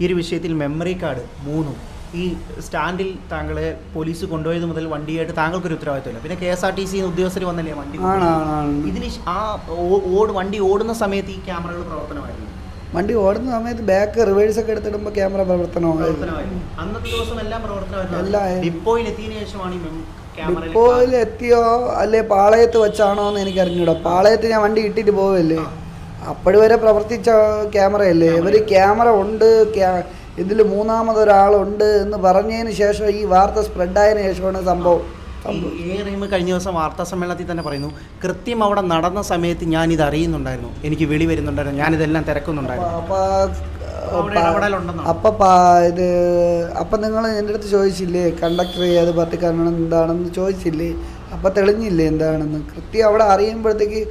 ഈ ഒരു വിഷയത്തിൽ മെമ്മറി കാർഡ് മൂന്നും. ഈ സ്റ്റാൻഡിൽ താങ്കളെ പോലീസ് കൊണ്ടുപോയത് മുതൽ വണ്ടിയായിട്ട് താങ്കൾക്കൊരു ഉത്തരവാദിത്തമില്ല പിന്നെ K S R T C ഉദ്യോഗസ്ഥർ വന്നല്ലേ വണ്ടി ഇതിന് ആ ഓട് വണ്ടി ഓടുന്ന സമയത്ത് ഈ ക്യാമറകൾ പ്രവർത്തനമായിരുന്നു. വണ്ടി ഓടുന്ന സമയത്ത് ബാക്ക് റിവേഴ്സ് ഒക്കെ എടുത്തിടുമ്പോൾ ക്യാമറ പ്രവർത്തനമായിരുന്നു. അന്നത്തെ ദിവസം എല്ലാം പ്രവർത്തനമായിരുന്നു. ഡിപ്പോയിൽ എത്തിയതിനു ശേഷമാണ് ഡിപ്പോയിൽ എത്തിയോ അല്ലെ പാളയത്ത് വെച്ചാണോ എന്ന് എനിക്ക് അറിഞ്ഞൂടാ പാളയത്ത് ഞാൻ വണ്ടി ഇട്ടിട്ട് പോവല്ലേ? അപ്പോഴുവരെ പ്രവർത്തിച്ച ക്യാമറയല്ലേ? ഇവർ ക്യാമറ ഉണ്ട് ഇതിൽ മൂന്നാമതൊരാളുണ്ട് എന്ന് പറഞ്ഞതിന് ശേഷം ഈ വാർത്ത സ്പ്രെഡായതിനു ശേഷമാണ് സംഭവം. എ കഴിഞ്ഞ ദിവസം വാർത്താ സമ്മേളനത്തിൽ തന്നെ പറയുന്നു കൃത്യം അവിടെ നടന്ന സമയത്ത് ഞാൻ ഇത് അറിയുന്നുണ്ടായിരുന്നു. എനിക്ക് വിളി വരുന്നുണ്ടായിരുന്നു. ഞാനിതെല്ലാം തിരക്കുന്നുണ്ടായിരുന്നു. അപ്പൊ ഇത് അപ്പൊ നിങ്ങൾ എന്റെ അടുത്ത് ചോദിച്ചില്ലേ കണ്ടക്ടർ ഏത് പാർട്ടിക്കാരനാണ് എന്താണെന്ന് ചോദിച്ചില്ലേ? അപ്പൊ തെളിഞ്ഞില്ലേ എന്താണെന്ന്? കൃത്യം അവിടെ അറിയുമ്പോഴത്തേക്ക്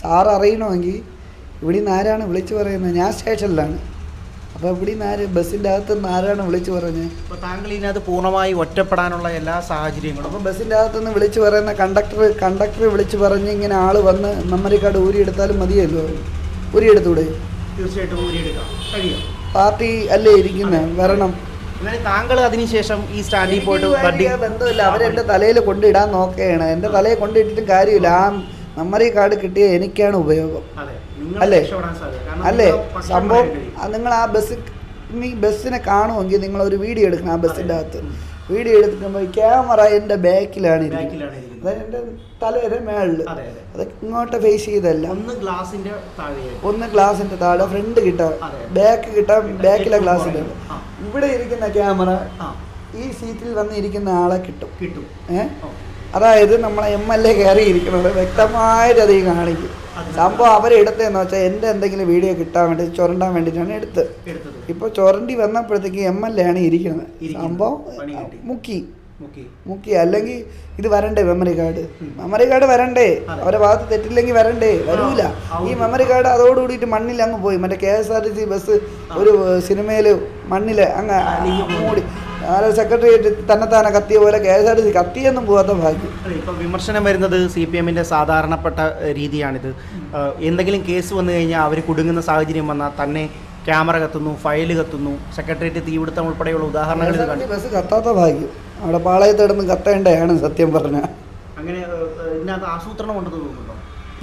സാർ അറിയണമെങ്കിൽ ഇവിടെ നിന്ന് ആരാണ് വിളിച്ചു പറയുന്നത്? ഞാൻ സ്റ്റേഷനിലാണ്. അപ്പോൾ ഇവിടെ നിന്ന് ആര് ബസ്സിന്റെ അകത്ത് നിന്ന് ആരാണ് വിളിച്ചു പറഞ്ഞത് അപ്പോൾ താങ്കൾ ഇതിനകത്ത് പൂർണമായി ഒറ്റപ്പെടാനുള്ള എല്ലാ സാഹചര്യങ്ങളും അപ്പോൾ ബസ്സിന്റെ അകത്തുനിന്ന് വിളിച്ചു പറയുന്ന കണ്ടക്ടർ കണ്ടക്ടർ വിളിച്ചു പറഞ്ഞ് ഇങ്ങനെ ആൾ വന്ന് മെമ്മറി കാർഡ് ഊരിയെടുത്താലും മതിയല്ലോ? ഊരിയെടുത്തൂടെ? തീർച്ചയായിട്ടും ഊരിയെടുക്കാം. കഴിയും. പാർട്ടി അല്ലേ ഇരിക്കുന്നത് വരണം. താങ്കൾ അതിനുശേഷം ഈ സ്റ്റാൻഡിൽ പോയിട്ട് ബന്ധമില്ല. അവരെന്റെ തലയിൽ കൊണ്ടിടാൻ നോക്കുകയാണ് എന്റെ തലയിൽ കൊണ്ടിട്ടിട്ട് കാര്യമില്ല. ആ മെമ്മറി കാർഡ് കിട്ടിയ എനിക്കാണ് ഉപയോഗം. അല്ലേ? അല്ലേ? സംഭവം നിങ്ങൾ ആ ബസ് ഈ ബസ്സിനെ കാണുമെങ്കിൽ നിങ്ങൾ ഒരു വീഡിയോ എടുക്കണം ആ ബസ്സിന്റെ അകത്ത് വീഡിയോ എടുക്കുമ്പോൾ ക്യാമറ എന്റെ ബാക്കിലാണ് ഇരിക്കുന്നത്. ബാക്കിലാണ് ഇരിക്കുന്നത്. അത് എന്റെ തലയുടെ മേളിൽ അതെ അതെ. അത് ഇങ്ങോട്ട് ഫേസ് ചെയ്തല്ല. ഒന്ന് ഗ്ലാസിന്റെ ഒന്ന് ഗ്ലാസിന്റെ താഴെ ഫ്രണ്ട് കിട്ടാം ബാക്ക് കിട്ടാം ബാക്കിലെ ഗ്ലാസിന്റെ ഇവിടെ ഇരിക്കുന്ന ക്യാമറ ഈ സീറ്റിൽ വന്നിരിക്കുന്ന ആളെ കിട്ടും. കിട്ടും. ഏഹ്. അതായത് നമ്മളെ എം എൽ എ കയറിയിരിക്കുന്നത് വ്യക്തമായിട്ട് അത് ഈ കാണിക്കും സംഭവം അവരെടുത്തതെന്ന് വെച്ചാൽ എന്റെ എന്തെങ്കിലും വീഡിയോ കിട്ടാൻ വേണ്ടി ചുരണ്ടാൻ വേണ്ടിയിട്ടാണ് എടുത്ത് എടുത്തത്. ഇപ്പോൾ ചുരണ്ടി വന്നപ്പോഴത്തേക്ക് എം എൽ എ ആണ് ഇരിക്കുന്നത്. സംഭവം മുക്കി. മുക്കി. അല്ലെങ്കിൽ ഇത് വരണ്ടേ മെമ്മറി കാർഡ് മെമ്മറി കാർഡ് വരണ്ടേ? അവരെ ഭാഗത്ത് തെറ്റില്ലെങ്കിൽ വരണ്ടേ? വരൂല. ഈ മെമ്മറി കാർഡ് അതോടുകൂടിയിട്ട് മണ്ണിൽ അങ്ങ് പോയി. മറ്റേ K S R T C bus ഒരു സിനിമയിൽ മണ്ണിൽ അങ്ങ് മൂടി സെക്രട്ടേറിയറ്റ് തന്നെത്താനെ കത്തിയ പോലെ K S R T C കത്തിയൊന്നും പോകാത്ത ഭാഗ്യം. ഇപ്പം വിമർശനം വരുന്നത് സി പി എമ്മിന്റെ സാധാരണപ്പെട്ട രീതിയാണിത്. എന്തെങ്കിലും കേസ് വന്നു കഴിഞ്ഞാൽ അവർ കുടുങ്ങുന്ന സാഹചര്യം വന്നാൽ തന്നെ ക്യാമറ കത്തുന്നു ഫയൽ കത്തുന്നു സെക്രട്ടേറിയറ്റ് തീപിടുത്തം ഉൾപ്പെടെയുള്ള ഉദാഹരണങ്ങൾ ബസ് കത്താത്ത ഭാഗ്യം. അവിടെ പാളയത്ത് കിടന്ന് കത്തേണ്ടതാണ് സത്യം പറഞ്ഞ. അങ്ങനെ ഇതിനകത്ത് ആസൂത്രണം ഉണ്ടെന്ന് തോന്നുന്നുണ്ടോ?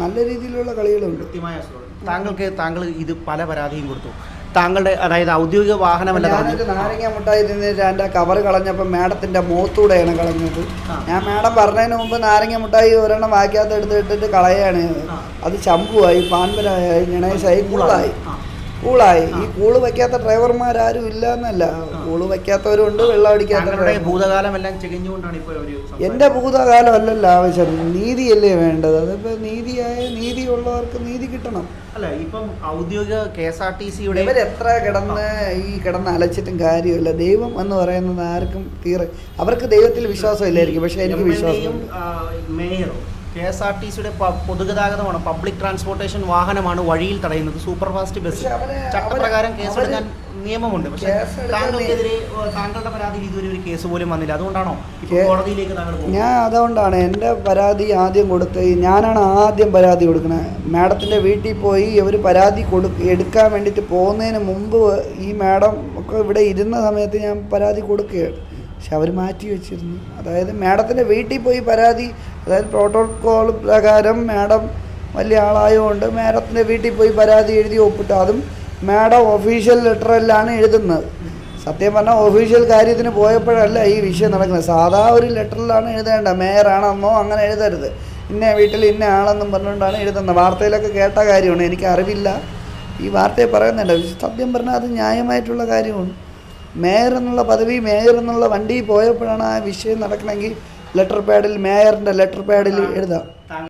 നല്ല രീതിയിലുള്ള കളികളുണ്ട്. കൃത്യമായ ആസൂത്രണം. താങ്കൾക്ക് താങ്കൾ ഇത് പല പരാതിയും കൊടുത്തു. താങ്കളുടെ അതായത് ഔദ്യോഗിക വാഹനമല്ല ഞാനൊരു നാരങ്ങ മുട്ടായി തിന്നിട്ട് എന്റെ കവർ കളഞ്ഞപ്പോൾ മാഡത്തിന്റെ മുഖത്തൂടെയാണ് കളഞ്ഞത്. ഞാൻ മാഡം പറഞ്ഞതിന് മുമ്പ് നാരങ്ങ മുട്ടായി ഒരെണ്ണം വാക്കാത്ത എടുത്തിട്ടിട്ട് കളയാണ് അത് ചമ്പുവായി പാൻപരായി ഗണേശായി കൂളായി. കൂളായി. ഈ കൂൾ വെക്കാത്ത ഡ്രൈവർമാരും ഇല്ല എന്നല്ല കൂൾ വയ്ക്കാത്തവരുണ്ട് വെള്ളം അടിക്കാത്ത എന്റെ ചികഞ്ഞുകൊണ്ടാണ് ഇപ്പോൾ എന്റെ ഭൂതകാലം അല്ലല്ലോ ആവശ്യം. നീതിയല്ലേ വേണ്ടത്? അതിപ്പോൾ നീതിയായ നീതിയുള്ളവർക്ക് നീതി കിട്ടണം. അല്ല ഇപ്പം ഔദ്യോഗിക കെ എസ് ആർ ടി സിയുടെ ഇവരെത്ര കിടന്ന് ഈ കിടന്ന് അലച്ചിട്ടും കാര്യമില്ല. ദൈവം എന്ന് പറയുന്നത് ആർക്കും തീരെ അവർക്ക് ദൈവത്തിൽ വിശ്വാസം ഇല്ലായിരിക്കും പക്ഷെ എനിക്ക് വിശ്വാസം മേയറും. കെ എസ് ആർ ടി സിയുടെ പൊതുഗതാഗതമാണ് പബ്ലിക് ട്രാൻസ്പോർട്ടേഷൻ വാഹനമാണ് വഴിയിൽ തടയുന്നത്. സൂപ്പർ ഫാസ്റ്റ് ബസ് ചട്ടപ്രകാരം കേസ് കേസെടുക്കാൻ നിയമമുണ്ട്. പക്ഷേ താങ്കൾക്കെതിരെ താങ്കളുടെ പരാതിയിൽ ഇതുവരെ ഒരു കേസ് പോലും വന്നില്ല. അതുകൊണ്ടാണോ കോടതിയിലേക്ക് താങ്കൾ ഞാൻ അതുകൊണ്ടാണ് എന്റെ പരാതി ആദ്യം കൊടുത്ത് ഞാനാണ് ആദ്യം പരാതി കൊടുക്കുന്നത്. മാഡത്തിന്റെ വീട്ടിൽ പോയി ഇവർ പരാതി കൊടു എടുക്കാൻ വേണ്ടിയിട്ട് പോകുന്നതിന് മുമ്പ് ഈ മാഡം ഒക്കെ ഇവിടെ ഇരുന്ന സമയത്ത് ഞാൻ പരാതി കൊടുക്കുകയാണ്. പക്ഷെ അവർ മാറ്റി വെച്ചിരുന്നു. അതായത് മാഡത്തിന്റെ വീട്ടിൽ പോയി പരാതി അതായത് പ്രോട്ടോകോൾ പ്രകാരം മാഡം വലിയ ആളായതുകൊണ്ട് മാഡത്തിന്റെ വീട്ടിൽ പോയി പരാതി എഴുതി ഒപ്പിട്ട് അതും മാഡം ഒഫീഷ്യൽ ലെറ്ററിലാണ് എഴുതുന്നത്. സത്യം പറഞ്ഞാൽ ഒഫീഷ്യൽ കാര്യത്തിന് പോയപ്പോഴല്ല ഈ വിഷയം നടക്കുന്നത്. സാധാ ഒരു ലെറ്ററിലാണ് എഴുതേണ്ട. മേയറാണെന്നോ അങ്ങനെ എഴുതരുത്. ഇന്ന വീട്ടിൽ ഇന്ന ആളെന്നും പറഞ്ഞുകൊണ്ടാണ് എഴുതുന്നത്. വാർത്തയിലൊക്കെ കേട്ട കാര്യമാണ്. എനിക്ക് അറിവില്ല. ഈ വാർത്തയെ പറയുന്നുണ്ട്. സത്യം പറഞ്ഞാൽ അത് ന്യായമായിട്ടുള്ള കാര്യമാണ്. മേയർ എന്നുള്ള പദവി മേയർ എന്നുള്ള വണ്ടി പോയപ്പോഴാണ് ആ വിഷയം നടക്കണമെങ്കിൽ ലെറ്റർ പാഡിൽ മേയറിന്റെ ലെറ്റർ പാഡിൽ എഴുതാം.